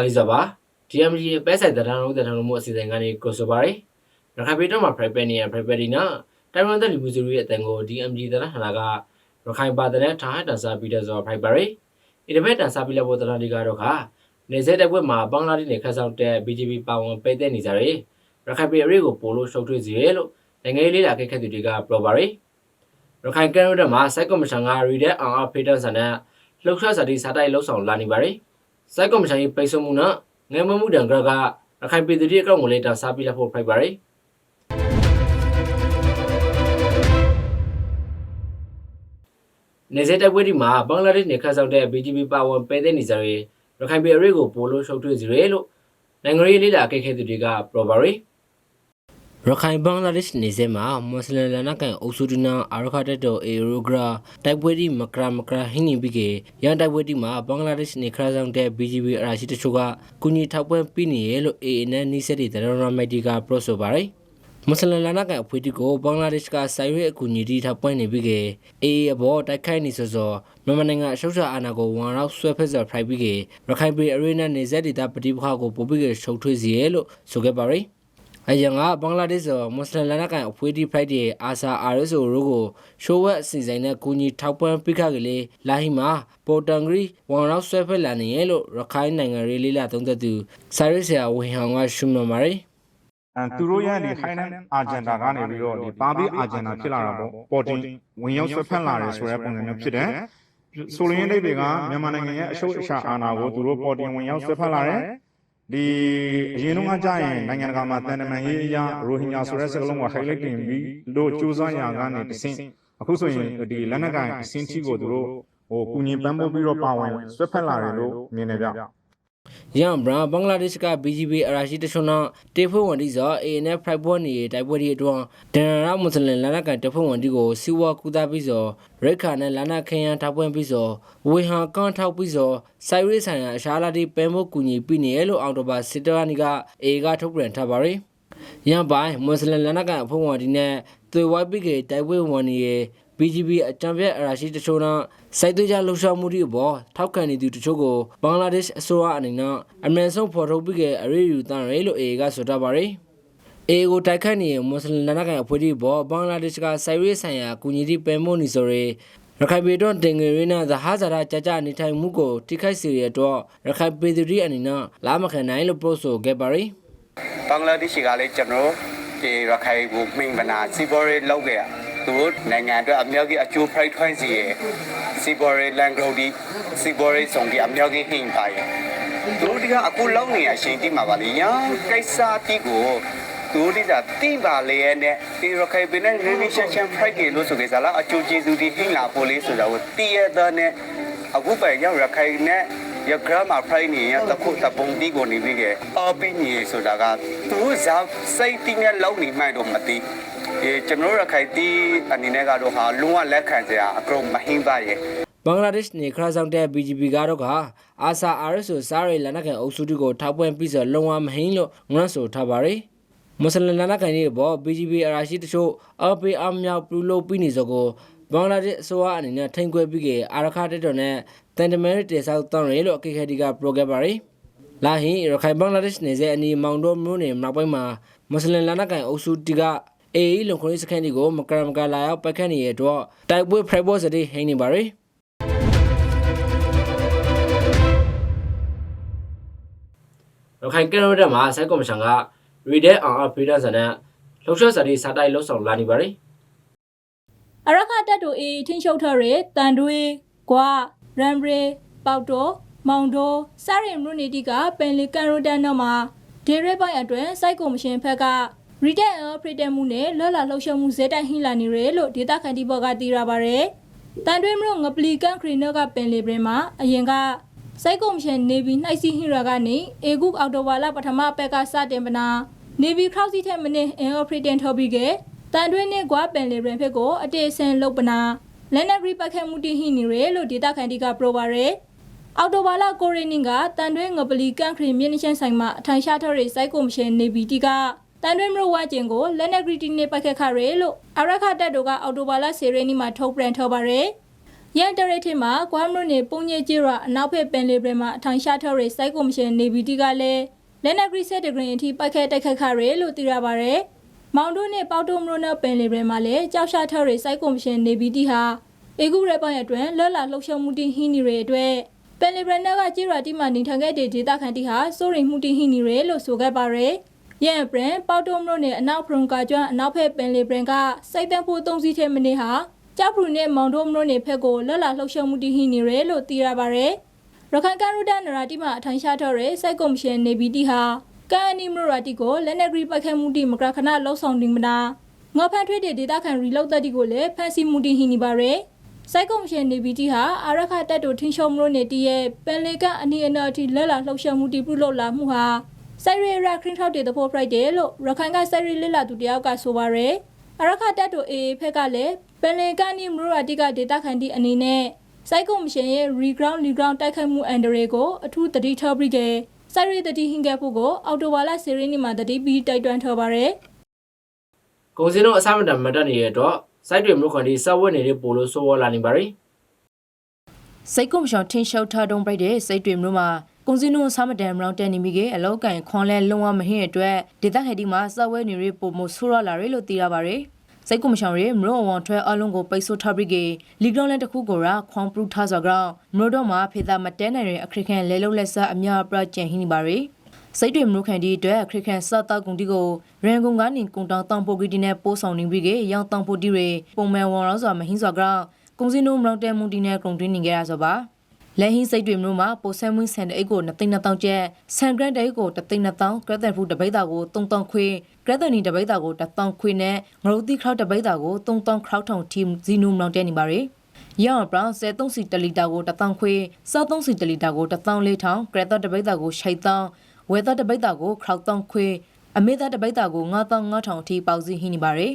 ခါလေးစပါ DMG ရဲ့ပဲဆိုင်တရံလုံးတရံလုံးမှုအစီအစဉ်ကနေကိုဆိုပါရယ်ရခိုင်ပြည်တော်မှာ private နေရ private ဒီနာတိုင်ဝမ်တဲ့လူမျိုးစုရဲ့အတန်ကို DMG တရံဟလာကရခိုင်ပါတဲ့ထားဟတန်စာပြီးတဲ့ဆို private ရယ်ဒီတစ်ဖက်တန်စာပြီးလက်ပေါ်တရံဒီကတော့ခါနေဆက်တဲ့ဘက်မှာဘင်္ဂလားဒေ့ရှ်နဲ့ခတ်ဆောင်တဲ့ BGB ပါဝင်ပိတ်တဲ့နေကြရယ်ရခိုင်ပြည်ရေးကိုပို့လို့ရှုပ်ထွေးစေရလို့နိုင်ငံရေးလေးလာခဲ့ခက်သူတွေကပြောပါရယ်ရခိုင်ကံရတဲ့မှာစိုက်ကော်မရှင်ကရီတဲ့အောင်အဖေတန်ဆန်နဲ့လှုပ်ရှားစာတီစာတိုက်လှုပ်ဆောင်လာနေပါရယ် စိုက်ကော်မရှင်ရဲ့ပိတ်ဆို့မှုနဲ့ငယ်မမှုတံကရကရခိုင်ပြည်သူတွေအကောင့်ကိုလေးတာစားပြီးလက်ဖို့ဖိုက်ပါရယ်နေစတဲ့ပွဲဒီမှာဘင်္ဂလားဒေ့ရှ်နဲ့ခတ်ဆောင်တဲ့ BGB ပါဝင်ပဲတဲ့နေကြရယ်ရခိုင်ပြည်အရေးကိုပိုလို့ရှုပ်ထွေးစေရလို့နိုင်ငံရေးလေးလာခဲ့ခဲ့သူတွေကပြောပါရယ် ရခိုင်ဘင်္ဂလားဒေ့ရှ်နေစမှာမွတ်စလင်လန်နကန်အုပ်စုဒနာအာရခတက်တော်အေရိုဂရာတိုက်ပွဲဒီမကရာမကရာဟင်းနေပြီးကရန်တိုက်ပွဲဒီမှာဘင်္ဂလားဒေ့ရှ်နေခရဆောင်တဲ့ BGB အရာရှိတချို့ကကုညီထောက်ပွဲပြီးနေရလို့ AN နဲ့နှိစက်တဲ့တရရမိုက်တီကပရော့ဆိုပါရယ်မွတ်စလင်လန်နကန်အဖွေးတီကိုဘင်္ဂလားဒေ့ရှ်ကဆိုင်ရွေးအကူအညီတီထောက်ပွဲနေပြီးကအေအဘောတိုက်ခိုက်နေစောစောမြန်မာနိုင်ငံအရှုပ်ချအာဏာကိုဝန်ရောက်ဆွဲဖက်စော်ဖိုက်ပြီးကရခိုင်ပြည်အရေးနဲ့နေဆက်ဒေတာပတိပခါကိုပို့ပြီးကရှုပ်ထွေးစီရလို့ဆိုခဲ့ပါရယ် အရင်ကဘင်္ဂလားဒေ့ရှ်မွတ်စလင်လန်နကန်အဖွေးတီဖိုက်တီအာဆာ RSO ရိုကိုရှိုးဝက်အစီအစဉ်နဲ့ကူညီထောက်ပံ့ပိခကလေးလာဟီမာပေါ်တန်ဂရီဝန်ရောက်ဆွဲဖက်လာနေရလို့ရခိုင်နိုင်ငံရေးလေးလာသုံးသက်သူစာရစ်ဆရာဝင်းဟောင်ကရှုံးမှာရယ်အဲသူတို့ရဲ့ဒီ Highland Agenda ကနေပြီးတော့ဒီပါပြီး Agenda ဖြစ်လာတာပေါ့ပေါ်တင်ဝင်ရောက်ဆွဲဖက်လာတယ်ဆိုတဲ့ပုံစံမျိုးဖြစ်တယ်ဆိုလိုရင်းလေးတွေကမြန်မာနိုင်ငံရဲ့အရှုပ်အရှာအာဏာကိုသူတို့ပေါ်တင်ဝင်ရောက်ဆွဲဖက်လာတယ် ဒီအရင်တုန်းကကြာရင်နိုင်ငံတကာမှာတန်တမန်ရေးအရာရိုဟင်ဂျာဆိုတဲ့စကားလုံးကို highlight တင်ပြီးလို့စူးစမ်းရာကနေတဆင့်အခုဆိုရင်ဒီလက်နက်ကိုင်အစင်းချီကိုသူတို့ဟိုကုညီပန်းပိုးပြီးတော့ပါဝင်ဆွဲဖက်လာတယ်လို့မြင်နေကြ ရန်ဘရာဘင်္ဂလားဒေ့ရှ်က BGB အရာရှိတချို့နဲ့တေဖွင့်ဝန်တီဇော ANF ဖိုက်ပွဲနေတိုက်ပွဲတွေအတွင်းဒန်ရာမွတ်စလင်လန်နကန်တဖွင့်ဝန်တီကိုစီဝါကူတာပြီးဇောရိခါနဲ့လန်နခရန်ထောက်ပွင့်ပြီးဇောဝေဟန်ကန်ထောက်ပြီးဇောစိုက်ရေးဆိုင်ရာအရှာလာတီပဲမို့ကူညီပြီးနေရလို့အော်တိုဘာစစ်တရာနီကအေကထုတ်ပြန်ထားပါရယ်ရန်ပိုင်းမွတ်စလင်လန်နကန်အဖွင့်ဝန်တီနဲ့သွေဝိုက်ပြီးကတိုက်ပွဲဝန်နေ BGB အကြံပြအရာရှိတချို့နဲ့စိုက်သွေးကြလှုပ်ရှားမှုတွေအပေါ်ထောက်ခံနေသူတချို့ကိုဘင်္ဂလားဒေ့ရှ်အစိုးရအနေနဲ့အမြန်ဆုံးဖော်ထုတ်ပြီးကအရေးယူတမ်းရဲလို့ AA ကဆိုထားပါရယ်အေကိုတိုက်ခတ်နေတဲ့မွတ်စလင်လက်နက်ကိုင်အဖွဲ့တွေပေါ်ဘင်္ဂလားဒေ့ရှ်ကစိုက်ရေးဆိုင်ရာအကူအညီတွေပယ်မို့နေဆိုရယ်ရခိုင်ပြည်တော်တင်ငယ်ရင်းနဲ့သဟာဇာတာကြကြနေထိုင်မှုကိုထိခိုက်စေရတော့ရခိုင်ပြည်သူတွေအနေနဲ့လာမခံနိုင်လို့ပြောဆိုခဲ့ပါရယ်ဘင်္ဂလားဒေ့ရှ်ကလည်းကျွန်တော်တို့ဒီရခိုင်ကိုမိန်ဗနာစီဘော်ရေးလောက်ခဲ့ရ သူတို့နိုင်ငံအတွက်အများကြီးအကျိုးဖိုက်ထွန်းစီရစီဘော်ရေးလန်ဂရိုဒီစီဘော်ရေးဆောင်ကြီးအများကြီးဟင်းပါရသူတို့ကအခုလောက်နေရရှင်တိမှာပါလေညာကိစ္စတိကိုသူတို့ကတိပါလေရဲ့နဲ့ဒီရခိုင်ပြည်နယ်ရေဗီရှန်ချန်ဖရိုက်ကေလို့ဆိုကြစားလားအကျိုးကျေးဇူးဒီဟင်းလာပို့လေးဆိုတာကိုတည့်ရတဲ့နဲ့အခုပဲရောက်ရခိုင်နဲ့ရဂရမဖိုင်နေရတခုတပုံဒီကိုနေပြီးကအပင်းကြီးဆိုတာကသူဇာစိတ်တင်းနဲ့လောက်နေမှန်တော့မသိ အဲကျွန်တော်ရခိုင်တီးအနေနဲ့ကတော့ဟာလုံးဝလက်ခံစရာအကုန်မဟင်းပါရဲ့ဘင်္ဂလားဒေ့ရှ်နေခရဆောင်တဲ့ BGP ကတော့ကအာဆာ RSO စားရလက်နက်ကန်အုပ်စုတို့ကိုထောက်ပွင့်ပြီးဆိုလုံဝမဟင်းလို့ငွန်းဆိုထားပါရယ်မွတ်စလင်လက်နက်ကန်တွေဘော BGP အရာရှိတချို့အပအမြောက်ပြုလုပ်ပြီးနေစကိုဘင်္ဂလားဒေ့ရှ်အစိုးရအနေနဲ့ထိန်ခွဲပြီးကအာရခတက်တော်နဲ့တန်တမဲတေဆောက်တောင်းရလို့အကိခတီကပရိုဂရမ်ပါရယ်လာဟင်ရခိုင်ဘင်္ဂလားဒေ့ရှ်နေစေအနီမောင်တော်မျိုးနေနောက်ပိုင်းမှာမွတ်စလင်လက်နက်ကန်အုပ်စုတီက အေးလုံခရီးစခန်းဒီကိုမကရမကလာရောက်ပတ်ခတ်နေတဲ့တော့တိုက်ပွဲဖရိုက်ဘော့စတီဟင်းနေပါရယ်ရခိုင်ကင်ရိုတက်မှာစိုက်ကော်မရှင်ကရီဒဲအောင်အဖေးဒန်ဆန်နဲ့လှုပ်ရှားစာတွေစာတိုက်လှုပ်ဆောင်လာနေပါရယ်အရခတက်တို့အေးထင်းရှုပ်ထရဲတန်တွေးကွာရမ်ဘရေပေါတော့မောင်တိုစရင်မရုနေတီကပင်လီကန်ရိုတန်တော့မှာဒေရဲပိုင်းအတွင်းစိုက်ကော်မရှင်ဖက်က ရီတက်အဖရီတက်မှုနဲ့လော်လာလှုပ်ရှားမှုဇက်တိုင်ဟင်းလာနေရဲလို့ဒေတာခန်တီဘော့ကတီးရပါရယ်တန်တွေးမရုငပလီကန်ခရီနော့ကပင်လီပရင်မှာအရင်ကစိုက်ကော်မရှင်နေပြီးနှိုက်စီဟင်းရာကနေအေဂုအော်တိုဝါလာပထမပက်ကစတင်ပနာနေပြီးခေါက်စီထက်မနစ်အင်အော်ဖရီတန်ထော်ပြီးကတန်တွင်းနဲ့ကွာပင်လီပရင်ဖက်ကိုအတေဆန်လုတ်ပနာလက်နက်ဂရိပတ်ခတ်မှုတိဟိနေရလို့ဒေတာခန်တီကပရိုပါရယ်အော်တိုဘာလာကိုရီနင်ကတန်တွင်းငပလီကန်ခရီမြင်းနှရှင်းဆိုင်မှာအထိုင်ရှာထော်ရိစိုက်ကော်မရှင်နေပြီးတီက တန်တွင်းမရဝကျင်ကိုလက်နက်ဂရီတီနဲ့ပတ်ခတ်ခရဲလို့အရခတက်တို့ကအော်တိုဘာလာဆေရီနီမှာထုတ်ပြန်ထော်ပါရယ်ရန်တရထင်မှာကွာမလို့နေပုံညစ်ကြီးရအနောက်ဖက်ပင်လယ်ပြင်မှာအထောင်ရှာထော်ရဲစိုက်ကော်မရှင်နေဗီတီကလည်းလက်နက်ဂရိဆက်ဒဂရင်အထိပိုက်ခဲတိုက်ခတ်ခရဲလို့သိရပါဗျ။မောင်တို့နဲ့ပေါတုံမလို့နဲ့ပင်လယ်ပြင်မှာလည်းကြောက်ရှာထော်ရဲစိုက်ကော်မရှင်နေဗီတီဟာအေကူရဲပိုင်းအတွင်းလွတ်လာလှုပ်ရှားမှုတင်ဟင်းနေရအတွက်ပင်လယ်ပြင်ကကြီးရတီမှနေထိုင်ခဲ့တဲ့ဒေသခံတီဟာစိုးရိမ်မှုတင်ဟင်းနေရလို့ဆိုခဲ့ပါရယ်။ ရန်ပရင်ပေါတုံမလို့နဲ့အနောက်ဖရုံကကျွမ်းအနောက်ဖက်ပင်လယ်ပြင်ကစိုက်တန်းဖို့သုံးစီးထဲမနေဟာကြောက်ဖရူနဲ့မောင်တို့မလို့နေဖက်ကိုလွတ်လာလှုပ်ရှားမှုတင်ဟင်းနေရလို့သိရပါရယ်။ရခိုင်ကရုဒနရာတိမှအထိုင်ရှာထော်ရဲစိုက်ကော်မရှင်နေဗီတီဟာကန်အနီမရာတီကိုလက်နက်ဂရီပိုက်ခဲမှုတိမကရခဏလှုပ်ဆောင်တင်မနာငေါဖန်ထွေးတဲ့ဒေတာခံရီလောက်တက်တီကိုလည်းဖန်စီမှုတင်ဟင်းနေပါရယ်။စိုက်ကော်မရှင်နေဗီတီဟာအာရခတက်တို့ထင်းရှုံမလို့နေတီရဲ့ပန်လေကအနီအနာတီလက်လာလှုပ်ရှားမှုတိပြုလုပ်လာမှုဟာ စိုက်ရဲရခရင်ထောက်တဲ့သဖို့ဖရိုက်တယ်လို့ရခိုင်ကစိုက်ရဲလက်လာသူတယောက်ကဆိုပါရယ်။အရခတက်တို့အေဖက်ကလည်းပန်လေကနီမရာတီကဒေတာခံတီအနေနဲ့စိုက်ကော်မရှင်ရဲ့ reground reground တိုက်ခိုက်မှုအန်ဒရေကိုအထူးတတိထောပြီးတဲ့စိုက်ရဲတတိဟင်ခဲ့ဖို့ကိုအော်တိုဝါလာစီရီနီမှာတတိပြီးတိုက်တွန်းထောပါရယ်ကုန်စည်နှုန်းအဆမတန်မတက်နေတဲ့အတွက်စိုက်တွေမြို့ခံတွေစောက်ဝဲနေတဲ့ပိုလို့ဆိုးဝါးလာနေပါပြီစိတ်ကုံရှောင်းထင်းရှောက်ထားတုံးပြိုက်တဲ့စိတ်တွေမျိုးမှာ ကုံစင်းတို့ဆာမတန်မရောင်းတက်နေမိကအလောက်ကန်ခွန်လဲလုံးဝမဟင်းအတွက်ဒေသခေတီမှာစဝဲနေရပုံမဆိုးရလာရလို့သိရပါတယ်စိတ်ကုံရှောင်းရမရောဝန်ထွဲအလုံးကိုပိတ်ဆို့ထားပြီးကလီဂရောင်းလဲတစ်ခုကိုရာခွန်ပရူထားစောကောင်မရောတော့မှာဖေသားမတဲနိုင်တဲ့အခရကန်လဲလုံးလက်စားအများပြကျန်ဟင်းနေပါရယ်စိတ်တွေမလို့ခံဒီအတွက်ခရကန်စတာကုန်တီကိုရန်ကုန်ကနေကုံတောင်တောင်ပိုကီတီနဲ့ပိုးဆောင်နေပြီးကရောင်တောင်ပိုတီတွေပုံမှန်ဝန်ရောစွာမဟင်းစွာကောင်ကုံစင်းတို့မလောက်တဲ့မူတီနဲ့ကုံတွင်းနေကြရဆိုပါ လဲဟင်းစိတ်တွေမျိုးမှာပိုဆဲမွင်းဆန်တဲ့အိတ်ကို2သိန်း2000ကျပ်ဆန်ဂရန်တဲ့အိတ်ကို3သိန်း2000ကရတဲ့ဖူးတပိတ်တာကို3000ခွေကရတဲ့နီတပိတ်တာကို1000ခွေနဲ့ငရုတ်တိခေါက်တပိတ်တာကို3000ခေါက်ထောင်တီဇီနူမလောက်တဲ့နေပါရယ်ရောင်ဘရောင်းဆဲ3စီတလီတာကို1000ခွေစော3စီတလီတာကို14000ကရတဲ့တပိတ်တာကို6000ဝဲသားတပိတ်တာကိုခေါက်1000ခွေအမေသားတပိတ်တာကို9500အထိပေါစီဟင်းနေပါရယ်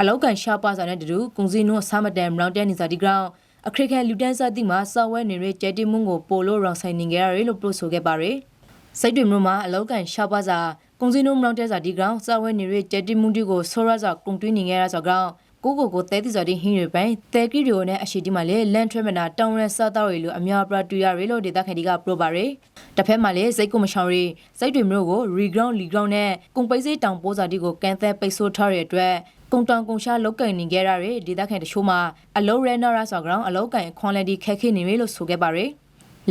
အလောက်ကန်ရှာပါစာနဲ့တူကုံစင်းနုဆာမတန်မလောက်တဲ့နေစာဒီဂရောင်း အခရကန်လူတန်းစားတိမှာစာဝဲနေတဲ့ကျဲတီမွန်းကိုပိုလို့ရောင်ဆိုင်နေကြရတယ်လို့ပြောဆိုခဲ့ပါရယ်စိတ်တွေမျိုးမှာအလောက်ကန်ရှာပါစာကုံစင်းနုမလောက်တဲ့စာဒီဂရောင်းစာဝဲနေတဲ့ကျဲတီမွန်းတီကိုဆောရစာကုံတွင်းနေကြရဆိုကောင်ကိုကိုကိုတဲတိစော်တင်ဟင်းတွေပိုင်တဲကီရီယိုနဲ့အရှိတီမှာလေလန်ထရမနာတောင်းရစားတော့ရီလို့အများပြတူရရီလို့ဒေတာခန်ဒီကပရိုပါရယ်တစ်ဖက်မှာလေစိတ်ကိုမချောင်ရီစိတ်တွေမျိုးကို reground reground နဲ့ကုံပိစေးတောင်ပိုးစာတီကိုကန်သက်ပိတ်ဆို့ထားရတဲ့အတွက် ကုံတောင်ကုံရှာလောက်ကင်နေကြရတဲ့ဒေတာခန်တချို့မှာအလုံးရဲနော်ရဆိုကောင်အလုံးကန်ခွန်လက်ဒီခက်ခဲနေပြီလို့ဆိုခဲ့ပါရယ်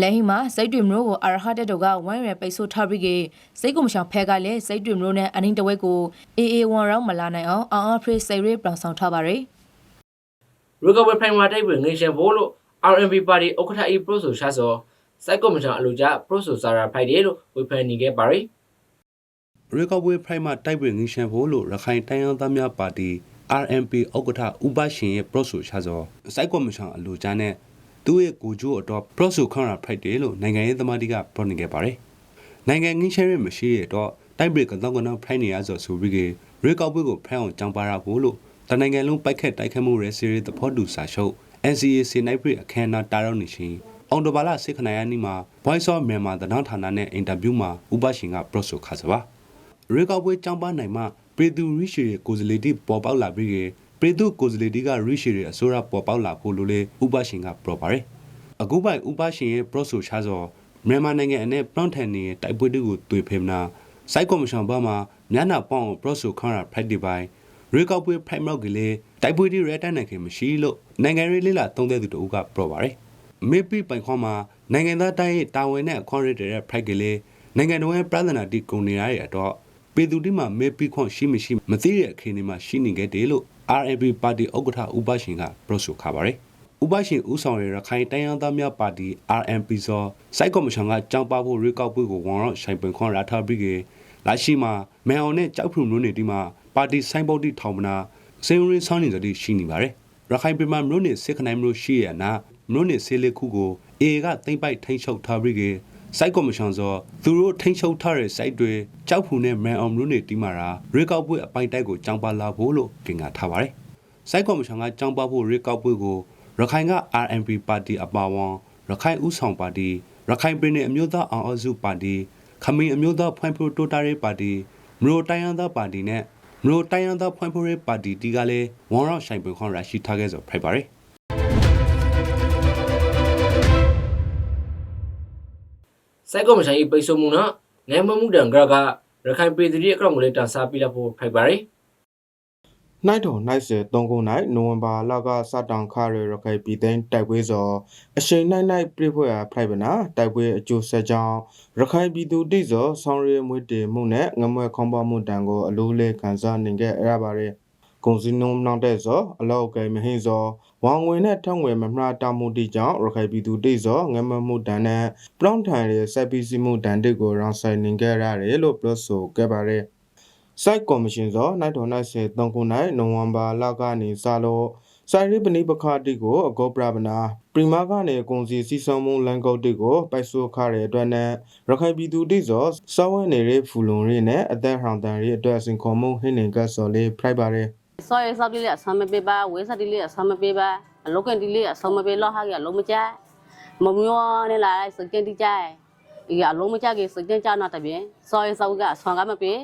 လက်ဟိမှာစိတ်တွေမျိုးကိုအာရဟတက်တို့ကဝမ်းရပိတ်ဆို့ထားပြီးကစိတ်ကိုမရှောင်ဖဲကလည်းစိတ်တွေမျိုးနဲ့အနင်းတဝက်ကိုအေးအေးဝန်ရောင်းမလာနိုင်အောင်အောင်အဖရိစိတ်ရေးပြောင်ဆောင်ထားပါရယ်ရီကဝဲဖိုင်မှာတိုက်ပွဲငေးရှံဖို့လို့ RMB ပါတီဥက္ကဋ္ဌအပရိုဆိုရှာဆိုစိုက်ကော်မရှင်အလူကြပရိုဆိုစာရာဖိုက်တယ်လို့ဝေဖန်နေခဲ့ပါရီ ရေကော့ဘွေဖိုင်မှာတိုက်ပွဲငင်းရှမ်းဖို့လို့ရခိုင်တိုင်းရင်းသားများပါတီ RMP ဥက္ကဋ္ဌဥပရှင်ရဲ့ pro ဆိုချသောစိုက်ကော်မရှင်အလိုကြားနဲ့သူ့ရဲ့ကိုကျိုးအတော့ pro ဆိုခွန်ရာဖိုက်တယ်လို့နိုင်ငံရေးသမားတွေကပြောနေခဲ့ပါတယ်။နိုင်ငံငင်းရှမ်းရဲ့မရှိရတော့တိုက်ပွဲကတော့ကတော့ဖိုင်နေရဆိုဆိုပြီးရေကော့ဘွေကိုဖမ်းအောင်ကြောင်းပါရဖို့လို့တနိုင်ငံလုံးပိုက်ခက်တိုက်ခတ်မှုရဲစီရီသဖို့တူစာချုပ် NCA စင်နိုင်ပြည်အခမ်းအနားတာရောက်နေရှင်အောင်တိုဘာလစိခနာယနီမှာ Voice of Myanmar တနဌာနနဲ့အင်တာဗျူးမှာဥပရှင်က pro ဆိုခါစပါ ရေကောက်ပွဲចောင်းပါနိုင်မှပြည်သူရိရှိရဲ့ကိုယ်စားလှယ်တီပေါ်ပေါက်လာပြီးကပြည်သူကိုယ်စားလှယ်တီကရိရှိရဲ့အစိုးရပေါ်ပေါက်လာဖို့လို့လေဥပရှင်ကပြောပါတယ်အခုပိုင်ဥပရှင်ရဲ့ pro ဆိုချာဆိုမြန်မာနိုင်ငံအနဲ့ပလွန်ထန်နေတဲ့တိုက်ပွဲတွေကိုတွေ့ဖေမနာစိုက်ကော်မရှင်ဘက်မှမျက်နှာပေါင်း pro ဆိုခွန်ရဖက်ဒီပိုင်ရေကောက်ပွဲဖိုင်မောက်ကလေးတိုက်ပွဲတွေရဲတန်းနိုင်ခင်မရှိလို့နိုင်ငံရေးလေးလာသုံးတဲ့သူတို့ကပြောပါတယ်မေပီပိုင်ခွန်မှာနိုင်ငံသားတိုင်းရဲ့တာဝန်နဲ့အခွင့်အရေးတွေဖိုက်ကလေးနိုင်ငံတော်ရဲ့ပြည်ထနာတီကုန်နေရတဲ့အတွ က်ပေသူတိမှာမဲပြီးခွန်ရှိမရှိမသိတဲ့အခင်းတွေမှာရှိနေခဲ့တယ်လို့ RAB ပါတီဥက္ကဋ္ဌဥပရှင်ကပြောဆိုခါပါတယ်။ဥပရှင်ဦးဆောင်ရရခိုင်တိုင်းရင်းသားများပါတီ RMP စောစိုက်ကော်မရှင်ကကြောင်းပဖို့ရွေးကောက်ပွဲကိုဝန်ရောဆိုင်ပင်ခွန်ရထားပြီးကလာရှိမှာမဲအောင်နဲ့ကြောက်ဖူမျိုးနေဒီမှာပါတီဆိုင်ပုတ်တိထောင်မနာစေယုံရင်းဆောင်းနေကြရှိနေပါတယ်။ရခိုင်ပြည်မှာမျိုးနေစစ်ခနိုင်မျိုးရှိရနာမျိုးနေဆေးလေးခုကို A ကသိမ့်ပိုက်ထိန်းချုပ်ထားပြီးက စိုက်ကော်မရှင်ဆိုသူတို့ထိန်းချုပ်ထားတဲ့ site တွေကြောက်ဖူနဲ့မန်အောင်မျိုးနေတီးမာတာရေကောက်ပွဲအပိုင်တိုက်ကိုကြောင်းပါလာဖို့လို့ကင်ကထားပါတယ်။စိုက်ကော်မရှင်ကကြောင်းပါဖို့ရေကောက်ပွဲကိုရခိုင်က RMP ပါတီအပါဝန်ရခိုင်ဥဆောင်ပါတီရခိုင်ပြည်နယ်အမျိုးသားအောင်အစုပါတီခမင်းအမျိုးသားဖွံ့ဖြိုးတိုးတက်ရေးပါတီမရိုတိုင်းရင်းသားပါတီနဲ့မရိုတိုင်းရင်းသားဖွံ့ဖြိုးရေးပါတီတီကလည်းဝန်ရောက်ဆိုင်ပွင့်ခွန်ရရှိထားခဲ့ဆိုဖိုက်ပါတယ်။ စိုက်ကောမရှင်၏ပိတ်ဆို့မှုနော်နိုင်မမှုတန်ဂရကရခိုင်ပြည်သူတွေအကောင့်ကိုလည်းတန်စားပြလိုက်ဖို့ဖိုက်ပါရီနိုင်တော်နိုင်စေ3ခု၌နိုဝင်ဘာလကစတောင်ခရရခိုင်ပြည်သိမ်းတိုက်ပွဲစောအရှိန်နိုင်နိုင်ပြည့်ဖွဲ့ရာဖိုက်ပနာတိုက်ပွဲအကျိုးဆက်ကြောင်းရခိုင်ပြည်သူတိစောဆောင်းရဲမွေးတေမှုနဲ့ငမွဲခေါင်းပါမှုတန်ကိုအလိုလေးကန်စားနေခဲ့ရပါတယ်ကုံစင်းနုံနောက်တဲ့စောအလောက်ကဲမဟင်းစော ဝေါငွေနဲ့ထံငွေမမှတ်တာမှုတိကြောင့်ရခိုင်ပြည်သူတိစောငမမှုတန်နဲ့ပလောင်ထန်ရဲ့စိုက်ပီးစီမှုတန်တစ်ကိုရောင်းဆိုင်နေခဲ့ရတယ်လို့ပြောဆိုခဲ့ပါတယ်စိုက်ကော်မရှင်သောနိုင်တော်နိုင်စေ3ခု၌နိုဝင်ဘာလကနေစလို့စိုက်ရိပနိပခတိကိုအကောပရပနာပရိမာကနေအကုန်စီစီဆောင်မှုလန်ကုတ်တိကိုပိုက်ဆိုခရတဲ့အတွက်နဲ့ရခိုင်ပြည်သူတိစောစောင်းဝဲနေတဲ့ဖူလုံရင်းနဲ့အသက်ဟောင်တန်ရဲ့အတွက်စင်ခေါ်မှုဟင်းနေကတ်စော်လေးဖိုက်ပါတယ် ဆောရဆောက်တိလေးအဆမ်းမပေးပါဝဲစားတိလေးအဆမ်းမပေးပါအလုတ်ကန်တိလေးအဆမ်းမပေးတော့ဟာကြီးအလုံးမကြမမျောနဲ့လာစကန်တိကြဒီအလုံးမကြကြီးစကန်ကြနာတပြင်ဆောရဆောက်ကအဆမ်းကမပေး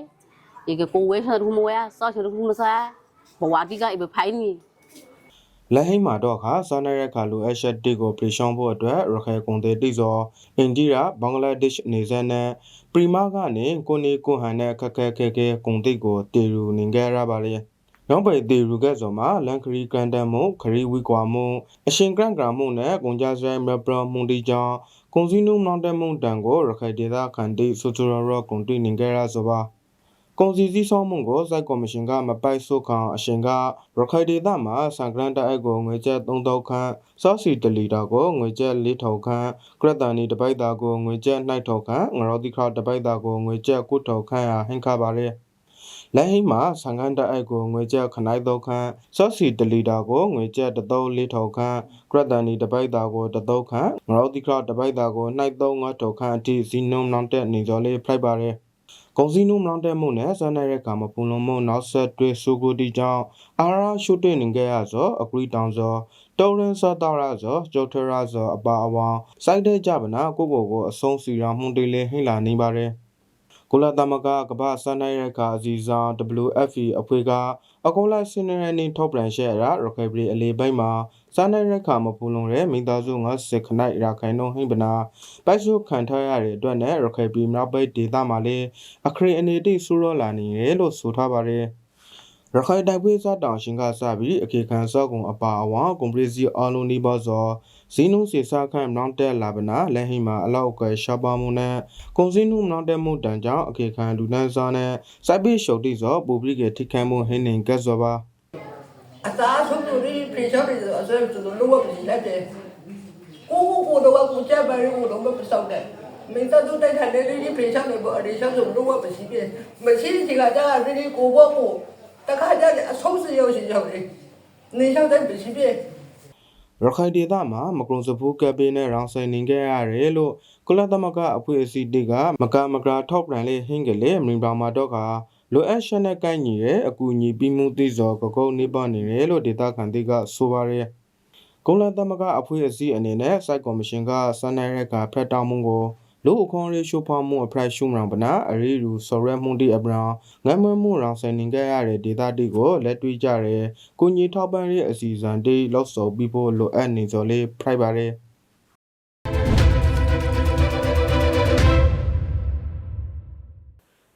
ဒီကကိုဝဲစားရူမဝဲဆောချရူမစားဘဝတိကအဘဖိုင်းနီလက်ဟိမှာတော့ခါစောနိုင်ရခါလူအရှက်တစ်ကိုပရီရှောင်းဖို့အတွက်ရခိုင်ကုန်တဲ့တိစောအိန္ဒိယဘင်္ဂလားဒေ့ရှ်နေဆက်နဲ့ပရီမာကနေကိုနေကိုဟန်နဲ့ခက်ခက်ခဲခဲကုန်တိတ်ကိုတေရူနေကြရပါလေ နောက်ပိတေရူကဲ့ဆိုမှာလန်ခရီကန်တန်မှုခရီဝီကွာမှုအရှင်ကရန်ကရာမှုနဲ့ကုန်ကြဆိုင်မပရမှုတီကြောင့်ကုန်စည်နှုန်းနောက်တက်မှုတန်ကိုရခိုင်ဒေသခံတိဆိုချူရရောကုန်တိနေကြရဆိုပါကုန်စည်စည်းဆောင်မှုကိုစိုက်ကော်မရှင်ကမပိုက်ဆုတ်ခံအရှင်ကရခိုင်ဒေသမှာစံဂရန်တအက်ကိုငွေကျပ်3000ခန့်စောစီတလီတာကိုငွေကျပ်4000ခန့်ကရတန်နီတပိုက်တာကိုငွေကျပ်2000ခန့်ငရောတိခါတပိုက်တာကိုငွေကျပ်9000ခန့်ဟာဟင်ခါပါလေ လက်ဟိမှာစံဂရန်တအက်ကိုငွေကျပ်ခနိုင်3ခန့်စောစီတလီတာကိုငွေကျပ်3400ခန့်ကရတန်နီတပိုက်တာကို3000ခန့်ငရောတိခါတပိုက်တာကို23000ခန့်အထိစီနုံနောက်တဲ့နေစော်လေးဖိုက်ပါလေကုန်စည်နှုန်းမောင်းတက်မှုနဲ့ဇန်နရက်ကာမပူလုံးမှုနောက်ဆက်တွဲဆူကိုတီကြောင့်အာရာရှုတင်နေကြရသောအဂရီတောင်သောတောရင်စတာရသောဂျောထရာသောအပါအဝါစိုက်တဲ့ကြပနာကိုကိုကိုအဆုံးစီရမှုတေးလေးဟိလာနေပါတယ် ကုလသမဂ္ဂကမ္ဘာစန္ဒရက်ကာအစည်းအဝေး WFP အဖွဲ့ကအကောလိုက်စင်နရနေထောက်ပြန်ရှဲရာရခိုင်ပြည်အလေးပိုင်းမှာစန္ဒရက်ကာမပူလုံးတဲ့မိသားစု50ခနိုက်ရာခိုင်နှုန်းဟိပနာပိုက်စုခံထားရတဲ့အတွက်နဲ့ရခိုင်ပြည်မြောက်ဘက်ဒေသမှာလည်းအခရင်အနေတိဆူရောလာနေတယ်လို့ဆိုထားပါတယ်ရခိုင်တိုက်ပွဲစတောင်ရှင်ကစပြီးအခေခံစောက်ကုံအပါအဝါကွန်ပရက်စီအလုံးနီးပါးသော ဇီနုစေစာခန့်နောင်တက်လာပနာလက်ဟိမှာအလောက်ကရှာပါမှုနဲ့ကွန်စင်းနုနောင်တက်မှုတန်ကြောင့်အခေခံလူနန်းစားနဲ့စိုက်ပိရှုပ်တိသောပူပရိကေထိခံမှုဟင်းနေကတ်စောပါအသားဆုံးသူတွေပြေချောက်တယ်ဆိုတော့အစွဲသူတို့လောကပြည်လက်တယ်ကိုကိုကိုတော့ကိုကြက်ပါရီကိုတော့မပစောက်တယ်မင်းတို့တိုက်ခိုင်တဲ့ဒီပြေချောက်နေပေါ်အရေးချောက်ဆိုလောကမရှိပြမရှိဒီကကြာဒီကိုဘောကိုတခါကြအဆုံးစရောက်ရှိရောက်တယ်နေချောက်တဲ့မရှိပြ ရခိုင်ဒေသမှာမကရုံစပူးကပ်ပင်းနဲ့ရောင်ဆိုင်နေခဲ့ရတယ်လို့ကုလသမဂ္ဂအဖွဲ့အစည်းတွေကမကမကရာထောက်ပြန်လေးဟင်းကလေးမင်းပါမာတော့ကလိုအပ်ချက်နဲ့ကိုက်ညီတဲ့အကူအညီပြီးမှုသိစောကကုန်းနေပါနေတယ်လို့ဒေသခံတွေကဆိုပါရယ်ကုလသမဂ္ဂအဖွဲ့အစည်းအနေနဲ့စိုက်ကော်မရှင်ကစမ်းနိုင်ရက်ကဖက်တောင်းမှုကို လူအခွန်ရေးရှိုးဖောက်မှုအဖရက်ရှုံရောင်ပနာအရီရူဆော်ရက်မှုတိအပရာငမ်းမွေးမှုရောင်ဆိုင်နေခဲ့ရတဲ့ဒေသတိကိုလက်တွေ့ကြတဲ့ကုညီထောက်ပံ့ရေးအစီအစဉ်တိလောက်စော်ပြီးဖို့လိုအပ်နေစော်လေးဖိုက်ပါရယ်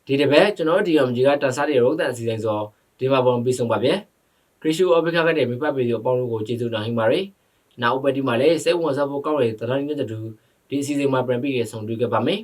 ဒီတစ်ပတ်ကျွန်တော်ဒီ DMG ကတန်စားတဲ့ရုပ်သံအစီအစဉ်ဆိုဒီမှာပုံပြီးဆုံးပါဗျခရစ်ရှူအော်ဘီခါကတဲ့မိဖက်ပြည်အပေါင်းတို့ကိုကျေးဇူးတင်ဟိမာရီနောက်ဥပတိမှာလည်းစိတ်ဝင်စားဖို့ကောင်းတဲ့တရားရင်းတဲ့တူ ဒီအစီအစဉ်မှာပြန်ပြီးရဆောင်တွေ့ခဲ့ပါမယ်